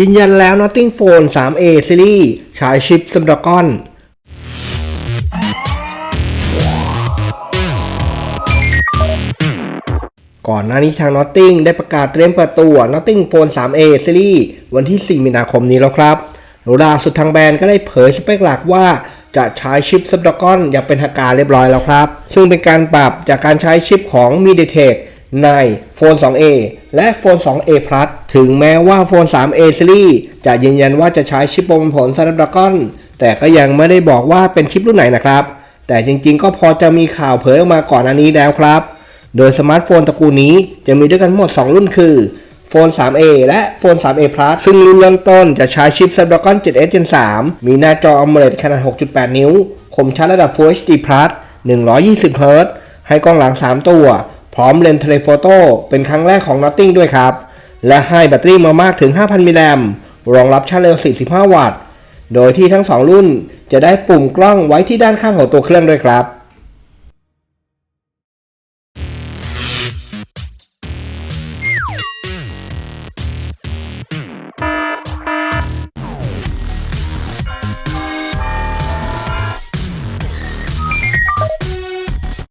ยืนยันแล้ว Notting Phone 3A Series ฉายชิป Snapdragon ก่อนหน้านี้ทาง Notting ได้ประกาศเตรียมเปิดตัว Notting Phone 3A Series วันที่ 4 มีนาคมนี้แล้วครับล่าสุดทางแบรนด์ก็ได้เผยสเปคหลักว่าจะใช้ชิป Snapdragon อย่างเป็นทางการเรียบร้อยแล้วครับ ซึ่งเป็นการปรับจากการใช้ชิปของ MediaTek ใน Phone 2A และ Phone 2A Plus ถึงแม้ว่า Phone 3A Series จะยืนยันว่าจะใช้ชิปประมวลผล Snapdragon แต่ก็ยังไม่ได้บอกว่าเป็นชิปรุ่นไหนนะครับ แต่จริงๆ ก็พอจะมีข่าวเผยออกมาก่อนอันนี้แล้วครับ โดยสมาร์ทโฟนตระกูลนี้จะมีด้วยกันหมด 2 รุ่นคือโฟน 3A และโฟน 3A Plus ซึ่งรุ่นเริ่มต้นจะใช้ชิป Snapdragon 7S Gen 3 มีหน้าจอ AMOLED ขนาด 6.8 นิ้ว คมชัดระดับ Full HD Plus 120 Hz ให้กล้องหลัง 3 ตัว พร้อมเลนส์เทเลโฟโต้เป็นครั้งแรกของ Notting ด้วยครับ และให้แบตเตอรี่มามากถึง 5,000 มิลลิแอมป์รองรับชาร์จเร็ว 45 วัตต์ โดยที่ทั้ง 2 รุ่นจะได้ปุ่มกล้องไว้ที่ด้านข้างของตัวเครื่องด้วยครับ